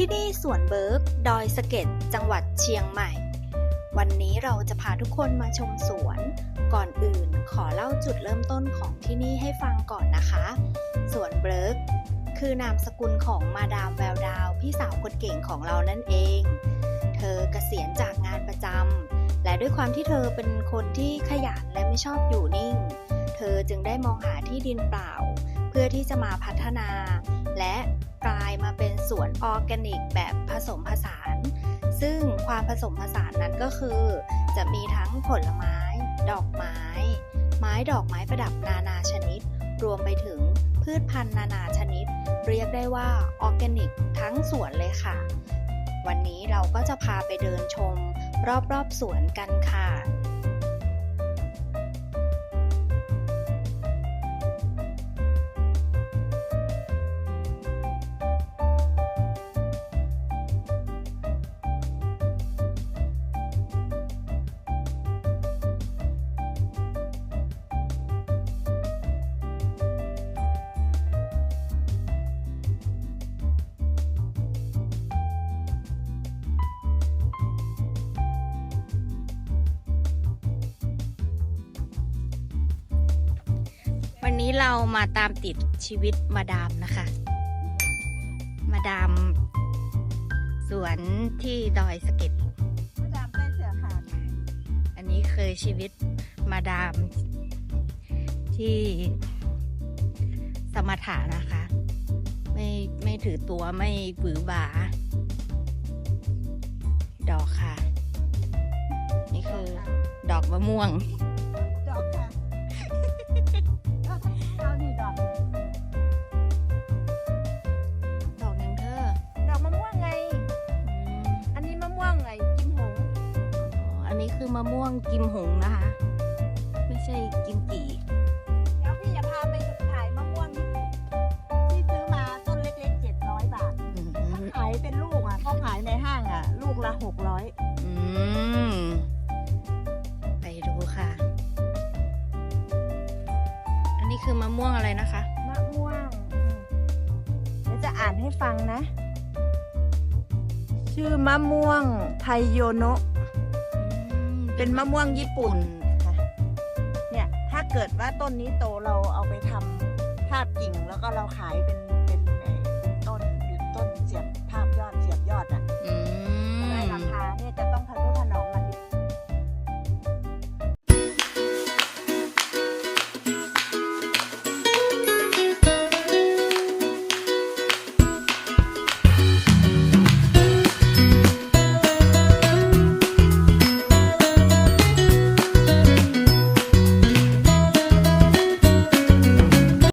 ที่นี่สวนเบิร์ก ดอยสะเก็ด จังหวัดเชียงใหม่ วันนี้เราจะพาทุกคนมาชมสวน ก่อนอื่นขอเล่าจุดเริ่มต้นของที่นี่ให้ฟังก่อนนะคะ สวนเบิร์ก คือนามสกุลของมาดามแววดาว พี่สาวคนเก่งของเรานั่นเอง เธอเกษียณจากงานประจำ และด้วยความที่เธอเป็นคนที่ขยันและไม่ชอบอยู่นิ่ง เธอจึงได้มองหาที่ดินเปล่า เพื่อที่จะมาพัฒนา และ กลายมาเป็นสวนออร์แกนิกแบบผสมผสาน ซึ่งความผสมผสานนั้นก็คือ จะมีทั้งผลไม้ ดอกไม้ ไม้ดอกไม้ประดับนานาชนิด รวมไปถึงพืชพันธุ์นานาชนิด เรียกได้ว่าออร์แกนิกทั้งสวนเลยค่ะ วันนี้เราก็จะพาไปเดินชม รอบๆสวนกันค่ะ วันนี้เรามาตามติดชีวิตมาดามนะคะ มาดามสวนที่ดอยสะเก็ดมาดามใต้เสือขาดอันนี้เคยชีวิตมาดามที่สมถะนะคะ ไม่ไม่ถือตัวไม่บือหบาดอกค่ะ นี่คือดอกมะม่วง คือมะม่วงกิมหงนะคะ ไม่ใช่กิมจีเดี๋ยวพี่จะพาไปถ่ายมะม่วงที่ที่ซื้อมาต้นเล็กๆเจ็ดร้อยบาทอืมถ้าขายเป็นลูกอะเขาขายในห้างอะ ลูกละหกร้อยอืมไปดูค่ะ อันนี้คือมะม่วงอะไรนะคะ มะม่วงอืมเดี๋ยวจะอ่านให้ฟังนะ ชื่อมะม่วงไทโยโนะ เป็นมะม่วงญี่ปุ่นค่ะเนี่ยถ้าเกิดว่าต้นนี้โตเราเอาไปทำภาพกิ่งแล้วก็เราขายเป็น